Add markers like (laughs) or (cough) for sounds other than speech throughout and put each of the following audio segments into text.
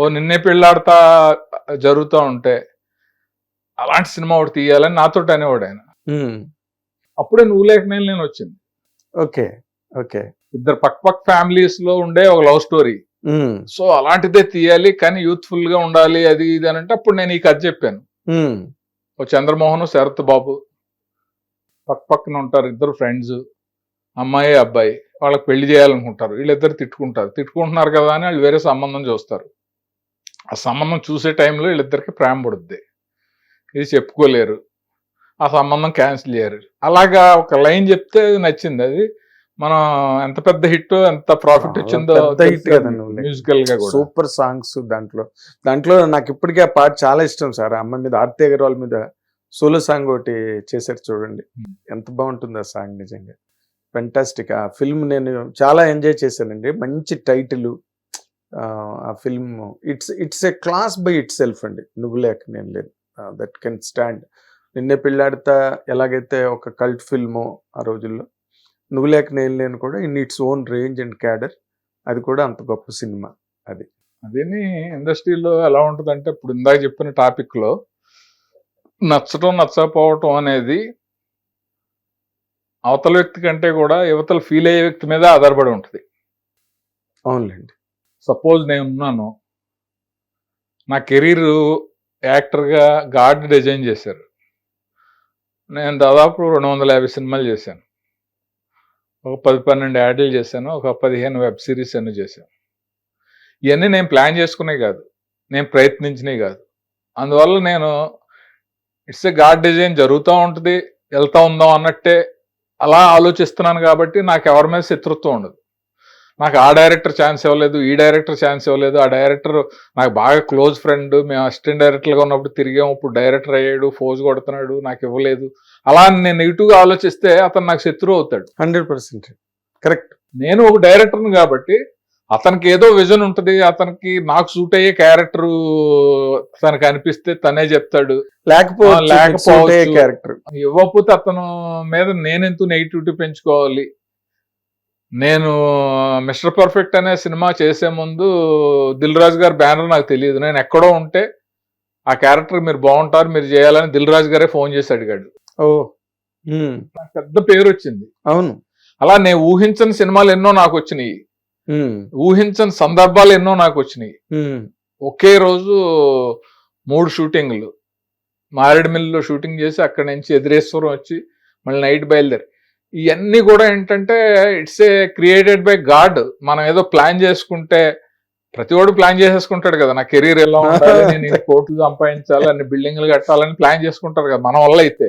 ఓ నిన్నే పెళ్ళాడుతా జరుగుతూ ఉంటే అలాంటి సినిమా ఒకటి తీయాలని నాతో అనేవాడు ఆయన. అప్పుడే నువ్వు లేక నేను నేను వచ్చింది. Okay okay. ఇద్దరు పక్క పక్క ఫ్యామిలీస్లో ఉండే ఒక లవ్ స్టోరీ. సో అలాంటిదే తీయాలి కానీ యూత్ఫుల్గా ఉండాలి అది ఇది అని అంటే అప్పుడు నేను ఈ కథ చెప్పాను. ఓ చంద్రమోహన్ శరత్ బాబు పక్క పక్కన ఉంటారు ఇద్దరు ఫ్రెండ్స్ అమ్మాయి అబ్బాయి. వాళ్ళకి పెళ్ళి చేయాలనుకుంటారు. వీళ్ళిద్దరు తిట్టుకుంటారు. తిట్టుకుంటున్నారు కదా అని వాళ్ళు వేరే సంబంధం చూస్తారు. ఆ సంబంధం చూసే టైంలో వీళ్ళిద్దరికి ప్రేమ పడుద్ది. ఇది చెప్పుకోలేరు. ఆ సంబంధం క్యాన్సిల్ చేయరు. అలాగా ఒక లైన్ చెప్తే నచ్చింది. అది మనం ఎంత పెద్ద హిట్ ఎంత ప్రాఫిట్ వచ్చిందో. మ్యూజికల్గా సూపర్ సాంగ్స్ దాంట్లో. దాంట్లో నాకు ఇప్పటికీ ఆ పాట చాలా ఇష్టం సార్. ఆ అమ్మాయి మీద ఆర్తి అగర్వాల్ మీద సోలో సాంగ్ ఒకటి చేశారు చూడండి. ఎంత బాగుంటుంది ఆ సాంగ్ నిజంగా. ఫెంటాస్టిక్ ఆ ఫిల్మ్ నేను చాలా ఎంజాయ్ చేశానండి. మంచి టైటిల్ ఆ film it's it's a class by itself అండి. నువ్వు లేక నేను లేదు. దట్ కెన్ స్టాండ్ నిన్నే పెళ్ళాడితే ఎలాగైతే ఒక కల్ట్ ఫిల్మ్ ఆ రోజుల్లో నువ్వు లేక నేను లేను కూడా in its own range and cadre అది కూడా అంత గొప్ప సినిమా అదేని ఇండస్ట్రీలో ఎలా ఉంటుందంటే ఇప్పుడు ఇందాక చెప్పిన టాపిక్లో నచ్చటం నచ్చకపోవటం అనేది అవతల వ్యక్తి కంటే కూడా యువతలు ఫీల్ అయ్యే వ్యక్తి మీద ఆధారపడి ఉంటుంది. అవునులేండి. సపోజ్ నేను ఉన్నాను. నా కెరీర్ యాక్టర్గా గాడ్ డిజైన్ చేశారు. నేను దాదాపు రెండు వందల యాభై సినిమాలు చేశాను. ఒక పది పన్నెండు యాడ్లు చేశాను. ఒక పదిహేను వెబ్ సిరీస్ అన్ని చేశాను. ఇవన్నీ నేను ప్లాన్ చేసుకునే కాదు. నేను ప్రయత్నించినవి కాదు. అందువల్ల నేను ఇట్స్ ఎ గాడ్ డిజైన్ జరుగుతూ ఉంటుంది వెళ్తూ ఉందాం అన్నట్టే అలా ఆలోచిస్తున్నాను కాబట్టి నాకు ఎవరి మీద శత్రుత్వం ఉండదు. నాకు ఆ డైరెక్టర్ ఛాన్స్ ఇవ్వలేదు ఈ డైరెక్టర్ ఛాన్స్ ఇవ్వలేదు. ఆ డైరెక్టర్ నాకు బాగా క్లోజ్ ఫ్రెండ్. మేము అసిస్టెంట్ డైరెక్టర్గా ఉన్నప్పుడు తిరిగాము. ఇప్పుడు డైరెక్టర్ అయ్యాడు ఫోజ్ కొడుతున్నాడు నాకు ఇవ్వలేదు. అలా నేను నెగిటివ్గా ఆలోచిస్తే అతను నాకు శత్రువు అవుతాడు. Hundred percent. కరెక్ట్. నేను ఒక డైరెక్టర్ని కాబట్టి అతనికి ఏదో విజన్ ఉంటుంది. అతనికి నాకు సూట్ అయ్యే క్యారెక్టర్ తనకు అనిపిస్తే తనే చెప్తాడు. లేకపోతే లేకపోవచ్చు. క్యారెక్టర్. ఇవ్వకపోతే అతను మీద నేనెందుకు నెగిటివిటీ పెంచుకోవాలి? నేను మిస్టర్ పర్ఫెక్ట్ అనే సినిమా చేసే ముందు దిల్ రాజు గారి బ్యానర్ నాకు తెలియదు. నేను ఎక్కడో ఉంటే ఆ క్యారెక్టర్ మీరు బాగుంటారు మీరు చేయాలని దిల్ రాజు గారే ఫోన్ చేసి అడిగాడు. ఓ నాకు పెద్ద పేరు వచ్చింది. అవును. అలా నేను ఊహించని సినిమాలు ఎన్నో నాకు వచ్చినాయి. ఊహించని సందర్భాలు ఎన్నో నాకు వచ్చినాయి. ఒకే రోజు మూడు షూటింగ్లు. మారేడుమిల్లిలో షూటింగ్ చేసి అక్కడి నుంచి ఎదిరేశ్వరం వచ్చి మళ్ళీ నైట్ బయలుదేరి. ఇవన్నీ కూడా ఏంటంటే it's a created by God మనం ఏదో ప్లాన్ చేసుకుంటే ప్రతి వాడు ప్లాన్ చేసేసుకుంటాడు కదా నా కెరీర్ ఎలా ఉండాలి (laughs) నేను కోట్లు సంపాదించాలి అన్ని బిల్డింగ్లు కట్టాలని ప్లాన్ చేసుకుంటారు కదా మన వల్ల అయితే.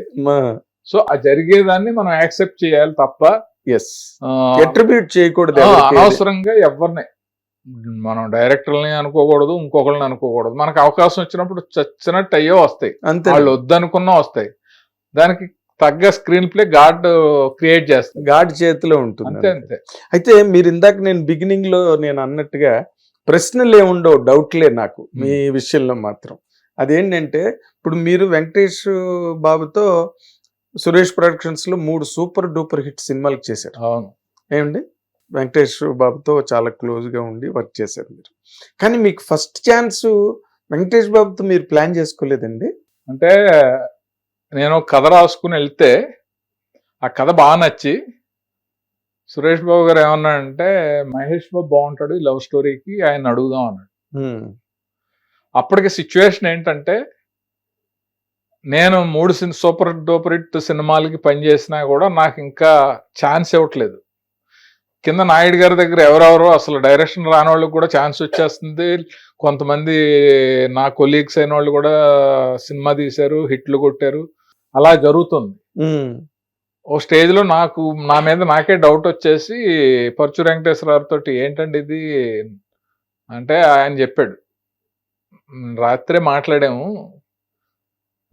సో ఆ జరిగేదాన్ని మనం యాక్సెప్ట్ చేయాలి తప్ప ఎస్ ఆ, అట్రిబ్యూట్ చేయకూడదు. అనవసరంగా ఎవరిని. మనం డైరెక్టర్ని అనుకోకూడదు ఇంకొకరిని అనుకోకూడదు. మనకు అవకాశం వచ్చినప్పుడు చచ్చినట్టు అయ్యో వస్తాయి. అంతే వాళ్ళు వద్దనుకున్నా వస్తాయి. దానికి తగ్గ స్క్రీన్ ప్లే గాడ్ క్రియేట్ చేస్తుంది. గాడ్ చేతిలో ఉంటుంది అంతే అంతే. అయితే మీరు ఇందాక నేను బిగినింగ్లో నేను అన్నట్టుగా ప్రశ్నలు ఏముండవు డౌట్లే నాకు మీ విషయంలో మాత్రం. అదేంటంటే ఇప్పుడు మీరు వెంకటేష్ బాబుతో సురేష్ ప్రొడక్షన్స్లో మూడు సూపర్ డూపర్ హిట్ సినిమాలు చేశారు. అవును. ఏమండి? వెంకటేష్ బాబుతో చాలా క్లోజ్గా ఉండి వర్క్ చేశారు మీరు. కానీ మీకు ఫస్ట్ ఛాన్స్ వెంకటేష్ బాబుతో మీరు ప్లాన్ చేసుకోలేదండి? అంటే నేను కథ రాసుకుని వెళ్తే ఆ కథ బాగా నచ్చి సురేష్ బాబు గారు ఏమన్నాడంటే మహేష్ బాబు బాగుంటాడు ఈ లవ్ స్టోరీకి ఆయన అడుగుదాం అన్నాడు. అప్పటికి సిచ్యువేషన్ ఏంటంటే నేను మూడు సూపర్ డూపర్ హిట్ సినిమాలకి పనిచేసినా కూడా నాకు ఇంకా ఛాన్స్ ఇవ్వట్లేదు. కింద నాయుడు గారి దగ్గర ఎవరెవరో అసలు డైరెక్షన్ రాని వాళ్ళకి కూడా ఛాన్స్ వచ్చేస్తుంది. కొంతమంది నా కొలీగ్స్ అయిన వాళ్ళు కూడా సినిమా తీశారు హిట్లు కొట్టారు. అలా జరుగుతుంది. ఓ స్టేజ్లో నాకు నా మీద నాకే డౌట్ వచ్చేసి పరచు వెంకటేశ్వరరావు తోటి ఏంటండి ఇది? అంటే ఆయన చెప్పాడు "మ్, రాత్రే మాట్లాడాము.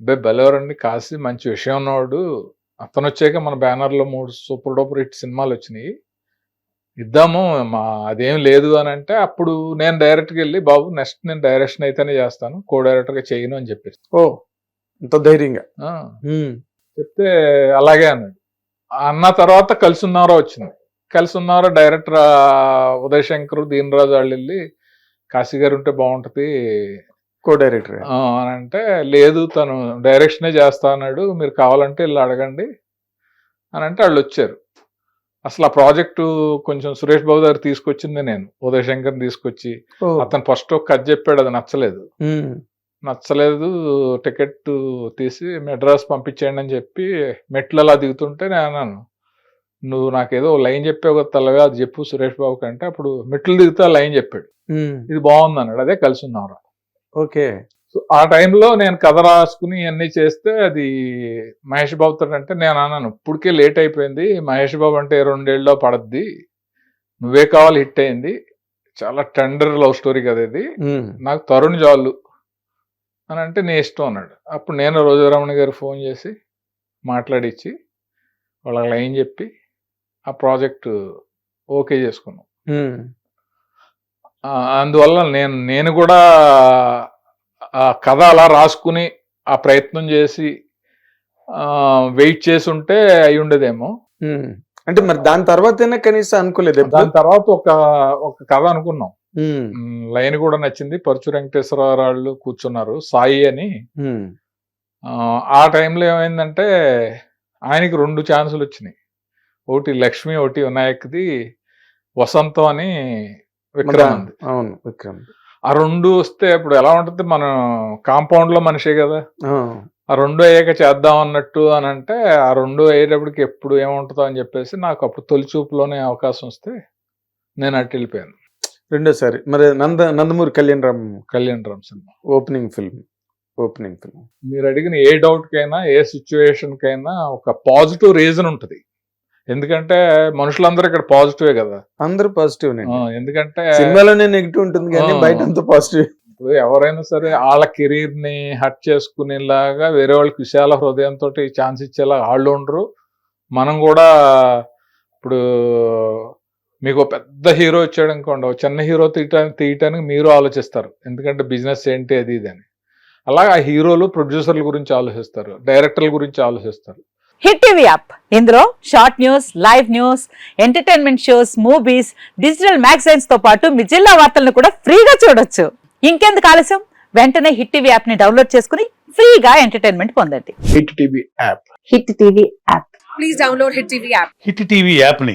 బే బెలవరండి కాసి మంచి విషయం ఉన్నవాడు అతను వచ్చాక మన బ్యానర్లో మూడు సూపర్ డూపర్ హిట్ సినిమాలు వచ్చినాయి. ఇద్దాము మా అదేం లేదు అని అంటే అప్పుడు నేను డైరెక్ట్గా వెళ్ళి బాబు నెక్స్ట్ నేను డైరెక్షన్ అయితేనే చేస్తాను. కో డైరెక్టర్గా చేయను అని చెప్పేసి. ఓ. ఇంత ధైర్యంగా. "ఆ, హ్మ్. చెప్తే అలాగే అన్నాడు. అన్న తర్వాత కలిసి ఉన్నారో వచ్చింది. కలిసి ఉన్నారో డైరెక్టర్ ఉదయ్ శంకర్ దీన్ రాజు వాళ్ళు వెళ్ళి కాశీ గారు ఉంటే బాగుంటది. కో డైరెక్టర్ అని అంటే లేదు తను డైరెక్షనే చేస్తా అన్నాడు. మీరు కావాలంటే వెళ్ళి అడగండి అని అంటే వాళ్ళు వచ్చారు. అసలు ఆ ప్రాజెక్టు కొంచెం సురేష్ బాబు గారు తీసుకొచ్చింది నేను ఉదయ్ శంకర్ తీసుకొచ్చి. అతను ఫస్ట్ ఒక కథ చెప్పాడు అది నచ్చలేదు. నచ్చలేదు టికెట్ తీసి మెడ్రాస్ పంపించేయండి అని చెప్పి మెట్లు అలా దిగుతుంటే నేను అన్నాను నువ్వు నాకేదో లైన్ చెప్పావు కదా తల్లగా అది చెప్పు సురేష్ బాబు కంటే. అప్పుడు మెట్లు దిగితే లైన్ చెప్పాడు. ఇది బాగుంది అన్నాడు. అదే కలిసి ఉన్నాం రా. ఓకే. సో ఆ టైంలో నేను కథ రాసుకుని ఇవన్నీ చేస్తే అది మహేష్ బాబుతో అంటే నేను అన్నాను ఇప్పటికే లేట్ అయిపోయింది. మహేష్ బాబు అంటే రెండేళ్ళలో పడద్ది. నువ్వే కావాలి హిట్ అయింది చాలా టెండర్ లవ్ స్టోరీ కదా ఇది. నాకు తరుణ్ జాలు. అని అంటే నీ ఇష్టం అన్నాడు. అప్పుడు నేను రోజారమణ గారు ఫోన్ చేసి మాట్లాడిచ్చి వాళ్ళకి లైన్ చెప్పి ఆ ప్రాజెక్ట్ ఓకే చేసుకున్నాం. అందువల్ల నేను నేను కూడా ఆ కథ అలా రాసుకుని ఆ ప్రయత్నం చేసి వెయిట్ చేసి ఉంటే అయి ఉండేదేమో. అంటే మరి దాని తర్వాతనే కనీసం అనుకోలేదు? దాని తర్వాత ఒక ఒక కథ అనుకున్నాం. లైన్ కూడా నచ్చింది. పరుచు వెంకటేశ్వరరావు వాళ్ళు కూర్చున్నారు. సాయి అని. ఆ, టైంలో ఏమైందంటే ఆయనకి రెండు ఛాన్సులు వచ్చినాయి. ఒకటి లక్ష్మి ఒకటి వినాయక్ది వసంతం అని విక్రమంది అవును విక్రమ్. ఆ రెండు వస్తే ఇప్పుడు ఎలా ఉంటుంది? మనం కాంపౌండ్లో మనిషే కదా. ఆ, ఆ రెండు అయ్యాక చేద్దాం అన్నట్టు అని అంటే ఆ రెండు అయ్యేటప్పటికి ఎప్పుడు ఏముంటుందో అని చెప్పేసి నాకు అప్పుడు తొలి చూపులోనే అవకాశం వస్తే నేను అటు వెళ్ళిపోయాను. రెండోసారి. మరి నంద Nandamuri Kalyan Ram Kalyan Ram cinema. Opening film opening film. మీరు అడిగిన ఏ డౌట్ కైనా ఏ సిచ్యువేషన్ కైనా ఒక పాజిటివ్ రీజన్ ఉంటుంది. ఎందుకంటే మనుషులందరూ ఇక్కడ పాజిటివే కదా. అందరూ పాజిటివ్ ఎందుకంటే సినిమాలోనే నెగిటివ్ ఉంటుంది కానీ. బయట అంతా పాజిటివ్. ఇప్పుడు ఎవరైనా సరే వాళ్ళ కెరీర్ని హట్ చేసుకునేలాగా వేరే వాళ్ళకి విశాల హృదయంతో ఛాన్స్ ఇచ్చేలా వాళ్ళు ఉండరు. మనం కూడా ఇప్పుడు మీకు పెద్ద హీరో వచ్చాడు అనుకోండి చిన్న హీరో తీయటానికి తీయటానికి మీరు ఆలోచిస్తారు. ఎందుకంటే బిజినెస్ ఏంటి అది ఇది అని. అలాగే ఆ హీరోలు ప్రొడ్యూసర్ల గురించి ఆలోచిస్తారు డైరెక్టర్ల గురించి ఆలోచిస్తారు. Hit TV app. ఇందులో short news live news entertainment shows movies digital మ్యాగజైన్స్తో పాటు మీ జిల్లా వార్తలను కూడా ఫ్రీగా చూడొచ్చు. ఇంకెందుకు ఆలస్యం? వెంటనే హిట్ టీవీ యాప్ని డౌన్లోడ్ చేసుకుని ఫ్రీగా ఎంటర్టైన్మెంట్ పొందండి. Hit TV app. Hit TV app. Please download Hit TV app. Hit TV యాప్ని